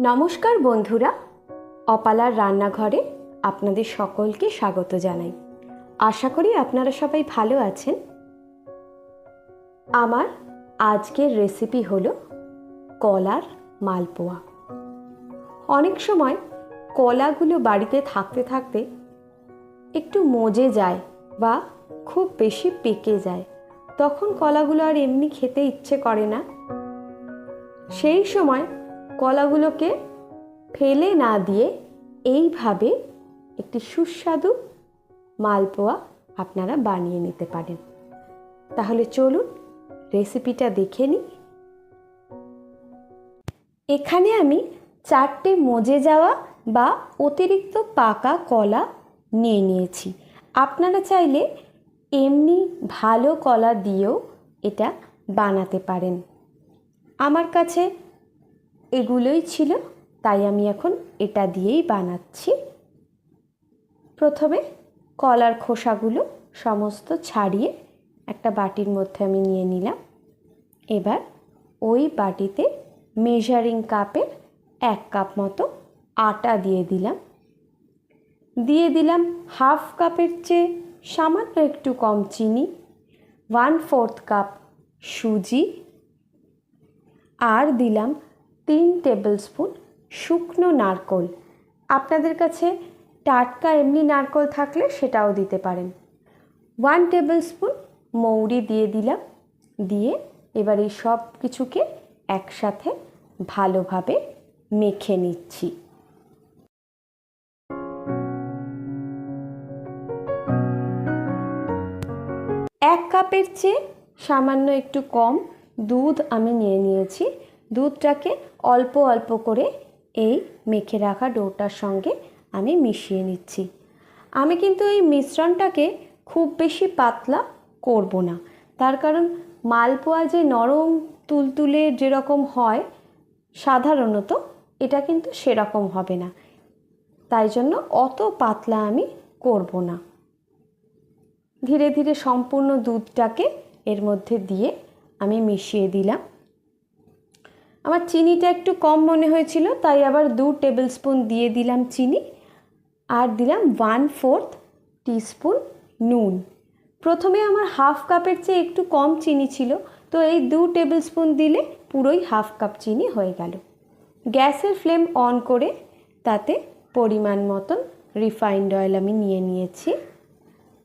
নমস্কার বন্ধুরা, অপালার রান্নাঘরে আপনাদের সকলকে স্বাগত জানাই। আশা করি আপনারা সবাই ভালো আছেন। আমার আজকের রেসিপি হল কলার মালপোয়া। অনেক সময় কলাগুলো বাড়িতে থাকতে থাকতে একটু মজে যায় বা খুব বেশি পেকে যায়, তখন কলাগুলো আর এমনি খেতে ইচ্ছে করে না। সেই সময় কলাগুলোকে ফেলে না দিয়ে এইভাবে একটি সুস্বাদু মালপোয়া আপনারা বানিয়ে নিতে পারেন। তাহলে চলুন রেসিপিটা দেখে নিই। এখানে আমি চারটে মজে যাওয়া বা অতিরিক্ত পাকা কলা নিয়ে নিয়েছি। আপনারা চাইলে এমনি ভালো কলা দিয়েও এটা বানাতে পারেন। আমার কাছে এগুলোই ছিল, তাই আমি এখন এটা দিয়েই বানাচ্ছি। প্রথমে কলার খোসাগুলো সমস্ত ছাড়িয়ে একটা বাটির মধ্যে আমি নিয়ে নিলাম। এবার ওই বাটিতে মেজারিং কাপের এক কাপ মতো আটা দিয়ে দিলাম। দিয়ে দিলাম হাফ কাপের চেয়ে সামান্য একটু কম চিনি ওয়ান ফোর্থ কাপ সুজি, আর দিলাম তিন টেবিল স্পুন শুকনো নারকোল। আপনাদের কাছে টাটকা এমনি নারকোল থাকলে সেটাও দিতে পারেন। ওয়ান টেবিল স্পুন মৌরি দিয়ে দিলাম। দিয়ে এবার এই সব কিছুকে একসাথে ভালোভাবে মেখে নিচ্ছি। এক কাপের চেয়ে সামান্য একটু কম দুধ আমি নিয়ে নিয়েছি। দুধটাকে অল্প অল্প করে এই মেখে রাখা ডোটার সঙ্গে আমি মিশিয়ে নিচ্ছি। আমি কিন্তু এই মিশ্রণটাকে খুব বেশি পাতলা করব না। তার কারণ মালপোয়া যে নরম তুলতুলে যেরকম হয়, সাধারণত এটা কিন্তু সেরকম হবে না। তাই জন্য অত পাতলা আমি করব না। ধীরে ধীরে সম্পূর্ণ দুধটাকে এর মধ্যে দিয়ে আমি মিশিয়ে দিলাম। আমার চিনিটা একটু কম মনে হয়েছিল, তাই আবার দু টেবিল স্পুন দিয়ে দিলাম চিনি আর দিলাম ওয়ান ফোর্থ টিস্পুন নুন। প্রথমে আমার হাফ কাপের চেয়ে একটু কম চিনি ছিল, তো এই দু টেবিল স্পুন দিলে পুরোই হাফ কাপ চিনি হয়ে গেল। গ্যাসের ফ্লেম অন করে তাতে পরিমাণ মতন রিফাইন্ড অয়েল আমি নিয়ে নিয়েছি।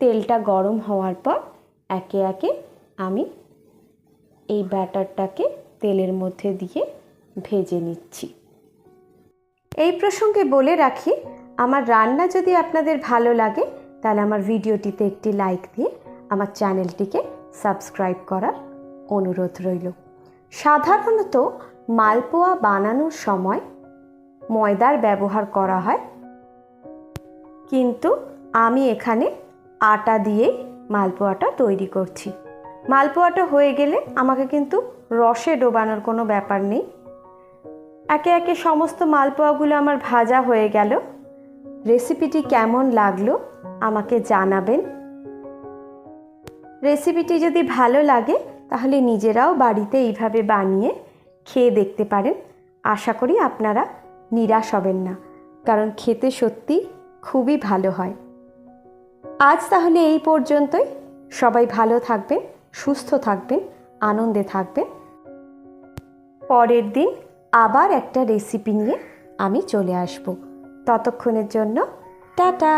তেলটা গরম হওয়ার পর একে একে আমি এই ব্যাটারটাকে তেলের মধ্যে দিয়ে ভেজে নিচ্ছি। এই প্রসঙ্গে বলে রাখি, আমার রান্না যদি আপনাদের ভালো লাগে, তাহলে আমার ভিডিওটিতে একটি লাইক দিয়ে আমার চ্যানেলটিকে সাবস্ক্রাইব করার অনুরোধ রইল। সাধারণত মালপোয়া বানানোর সময় ময়দার ব্যবহার করা হয়, কিন্তু আমি এখানে আটা দিয়েই মালপোয়াটা তৈরি করছি। মালপোয়াটা হয়ে গেলে আমাকে কিন্তু রসে ডোবানোর কোনো ব্যাপার নেই। একে একে সমস্ত মালপোয়াগুলো আমার ভাজা হয়ে গেল। রেসিপিটি কেমন লাগল আমাকে জানাবেন। রেসিপিটি যদি ভালো লাগে তাহলে নিজেরাও বাড়িতে এইভাবে বানিয়ে খেয়ে দেখতে পারেন। আশা করি আপনারা নিরাশ হবেন না, কারণ খেতে সত্যি খুবই ভালো হয়। আজ তাহলে এই পর্যন্তই। সবাই ভালো থাকবেন। সুস্থ থাকবেন আনন্দে থাকবেন পরের দিন আবার একটা রেসিপি নিয়ে আমি চলে আসব। ততক্ষণের জন্য টাটা!